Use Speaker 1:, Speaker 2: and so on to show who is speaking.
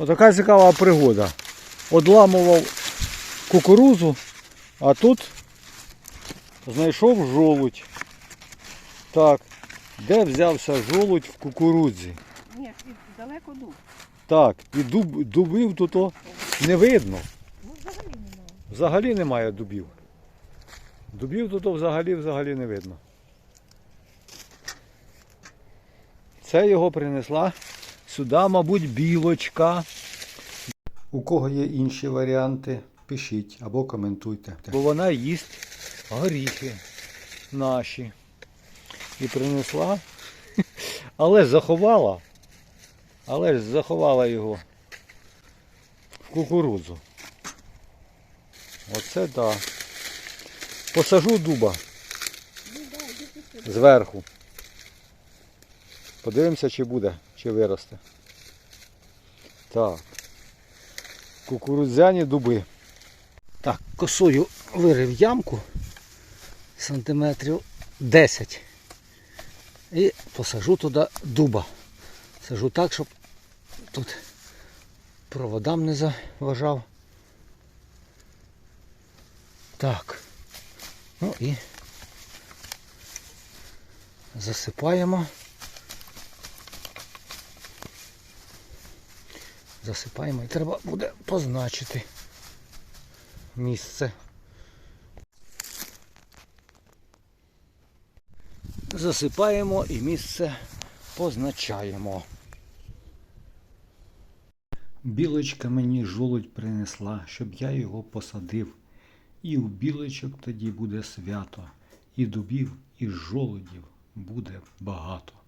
Speaker 1: Отака цікава пригода. Одламував кукурузу, а тут знайшов жолудь. Так, де взявся жолудь в кукурудзі?
Speaker 2: Ні, від далеко дух.
Speaker 1: Так, і дуб, дубів тут о не видно.
Speaker 2: Ну, взагалі немає.
Speaker 1: Взагалі немає дубів. Дубів тут взагалі взагалі не видно. Це його принесла сюди, мабуть, білочка. У кого є інші варіанти, пишіть або коментуйте. Бо вона їсть горіхи наші. І принесла, але ж заховала. Але ж заховала його в кукурудзу. Оце так. Посажу дуба
Speaker 2: да, йди пішли.
Speaker 1: зверху. Подивимося, чи буде, чи виросте. Так. Кукурудзяні дуби. Так, косою вирив ямку сантиметрів 10. І посажу туди дуба. Сажу так, щоб тут проводам не заважав. Так. Ну і засипаємо. Засипаємо і треба буде позначити місце. Засипаємо і місце позначаємо. Білочка мені жолудь принесла, щоб я його посадив. І у білочок тоді буде свято, і дубів, і жолудів буде багато.